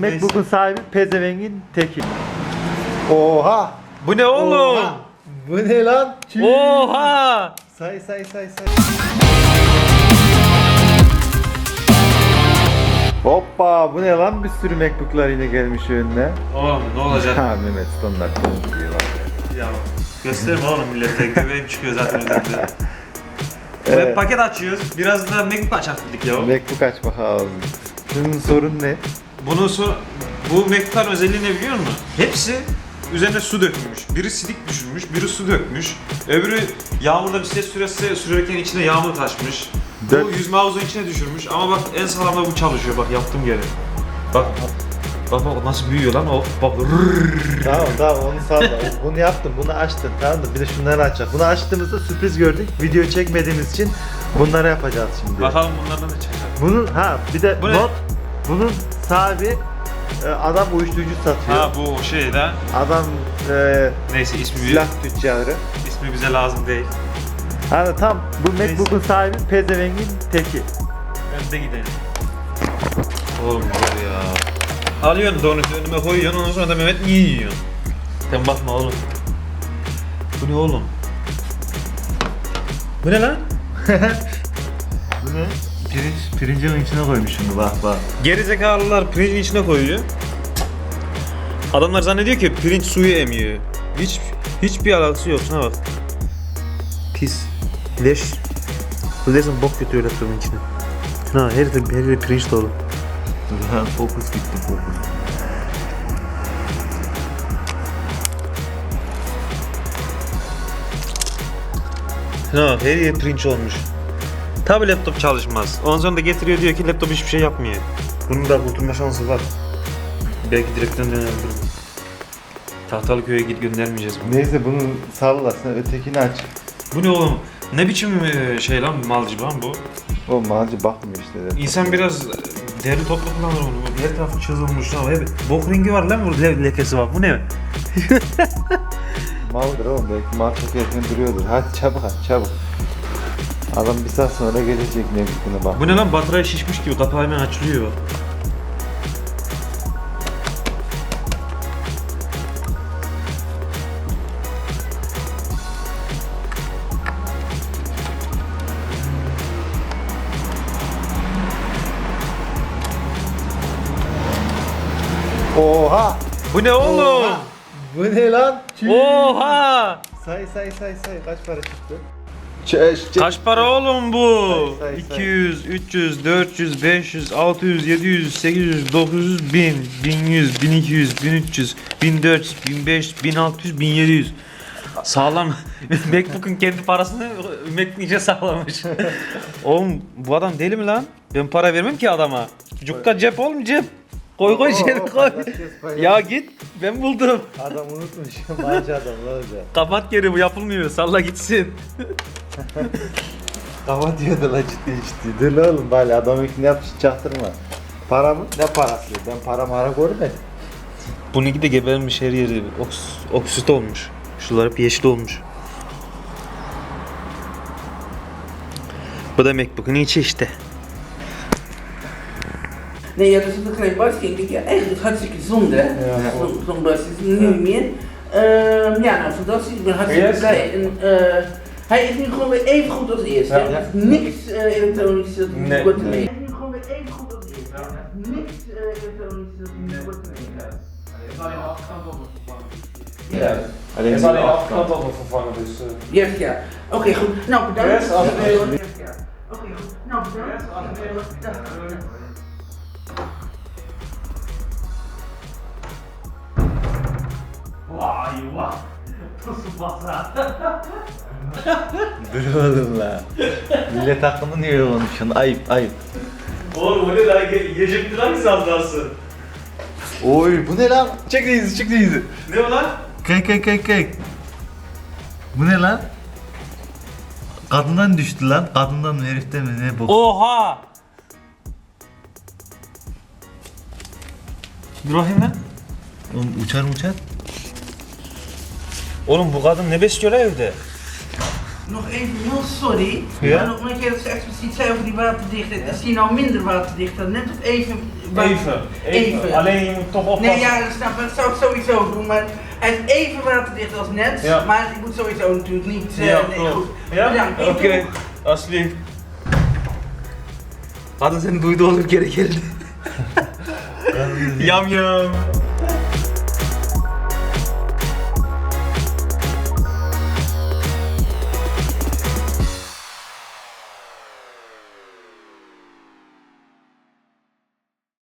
MacBook'un sahibi pezevengin teki. Oha! Bu ne oğlum? Oha! Bu ne lan? Çüş! Oha! Say say say say. Hoppa bu ne lan bir sürü MacBook'lar yine gelmiş önüne. Oğlum ne olacak? Ha Mehmet standart konuşuyor bak. ya gösterme oğlum millete. Göbeğim çıkıyor zaten üzerinde. Evet. Ve paket açıyoruz. Biraz da MacBook açak dedik ya. MacBook aç bakalım. Şunun sorun ne? Bunu sor... Bu MacBook'ların özelliği ne biliyor musun? Hepsi üzerine su dökülmüş. Biri silik düşürmüş, biri su dökmüş. Öbürü yağmurda bisiklet süresi sürerken içine yağmur taşmış. Dök. Bu yüzme havuzun içine düşürmüş. Ama bak en sağlamda bu çalışıyor. Bak yaptım geri. Bak. Bak bak nasıl büyüyor lan o. Bak. rrrr. Tamam tamam onu salla. bunu yaptın, bunu açtın. Tamam da bir de şunları açacak. Bunu açtığımızda sürpriz gördük. Video çekmediğimiz için bunları yapacağız şimdi. Bakalım bunlardan ne çıkacak. Bunun ha bir de Bu ne? not. Bunun sahibi e, adam uyuşturucu satıyor. Ha bu şey de. Adam e, Neyse ismi silah tüccarı. ismi bize lazım değil. Hani tam bu MacBook'un sahibi pezevengin teki. Önde gidelim. Oğlum var ya. Alıyorsun donutu önüme koyuyorsun ondan sonra da Mehmet niye yiyorsun? Sen bakma oğlum. Bu ne oğlum? Bu ne lan? Bu ne? Pirinç, pirincin içine koymuş şunu bak bak. Gerizekalılar pirincin içine koyuyor. Adamlar zannediyor ki pirinç suyu emiyor. Hiç hiçbir alakası yok. Şuna bak. Pis. Leş. Bu resmen bok götürüyor laptopun içine. Şuna bak, her yeri, her yeri pirinç dolu. Fokus gitti fokus. Şuna bak her yer pirinç olmuş. Tabi laptop çalışmaz. Ondan sonra da getiriyor diyor ki laptop hiçbir şey yapmıyor. Bunun da kurtulma şansı var. Belki direkten dönebilir. Tahtalıköy'e git göndermeyeceğiz bunu. Neyse bunu salla sen ötekini aç. Bu ne oğlum? Ne biçim e, şey lan malcı lan bu? O malcı bakmıyor işte. de. İnsan biraz e, deri toplu kullanır bunu. Her tarafı çözülmüş lan. Hep bok rengi var lan burada le- lekesi var. Bu ne? Maldır oğlum belki mal çok erken duruyordur. Hadi çabuk aç çabuk. Adam bir saat sonra gelecek ne bittiğine bak. Bu ne lan? Batarya şişmiş gibi kapağı hemen açılıyor. Oha! Bu ne oğlum? Bu ne lan? Çüş! Oha! Say say say say kaç para çıktı? Çeş. Kaç para oğlum bu? Say, say, say. 200, 300, 400, 500, 600, 700, 800, 900, 1000, 1100, 1200, 1300, 1400, 1500, 1600, 1700. Sağlam. MacBook'un kendi parasını Mac iyice sağlamış. oğlum bu adam deli mi lan? Ben para vermem ki adama. Cukka cep oğlum cep. Koy koy içeri koy. Ya git ben buldum. Adam unutmuş. Malcı adam olacak? Kapat geri bu yapılmıyor. Salla gitsin. Kafa diyordu la ciddi ciddi. Dur la oğlum bari adam ikini yapmış çaktırma. Para mı? Ne parası? Ben para mara görmedim. Bununki de gebermiş her yeri. Oks, oksit olmuş. Şuralar hep yeşil olmuş. Bu da MacBook'un içi işte. Nee, ja, dat is een klein badje. Ik denk, ja, eigenlijk hartstikke zonde, hè? Ja. Zo'n is nu niet meer. Ehm, ja, nou, fantastisch. Ik ben hartstikke Yes. blij. En, eh, hij is nu gewoon weer even goed als eerst. Ja, hè? ja. Er is niks eh, elektronisch dat hij Nee, wordt nee. mee. Hij is nu gewoon weer even goed als eerst. Er is niks eh, elektronisch dat hij wordt meegaat. Ja, Alleen is alleen de achterkant al nog vervangen, dus... eh, yes, ja. Oké, goed. Nou, bedankt. Yes, ja. Oké, goed. Nou, bedankt. Dag. Dur oğlum la. Millet hakkını niye konuşuyorsun? Ayıp ayıp. Oğlum bu ne lan? Yiyecek lan sandalsın. Oy bu ne lan? Çek izi çek izi. Ne o lan? Kay kay kay kay. Bu ne lan? Kadından düştü lan. Kadından mı heriften mi ne bu? Oha! Dur bakayım lan. Oğlum uçar mı uçar? Oğlum bu kadın ne besliyor lan evde? Nog even heel sorry. Ja? Maar nog een keer dat ze expliciet zei over die waterdichtheid. Is die nou minder waterdicht dan net of even Even, even. Even. Alleen je moet toch oppassen. Nee, ja, dat snap ik. Dat zou ik sowieso doen. Maar hij is even waterdicht als net. Ja. Maar ik moet sowieso natuurlijk niet. eh, Ja, nee, klopt. goed. Ja? Bedankt. Oké, alsjeblieft. Hadi sen duydu olur geri geldi. yam yam.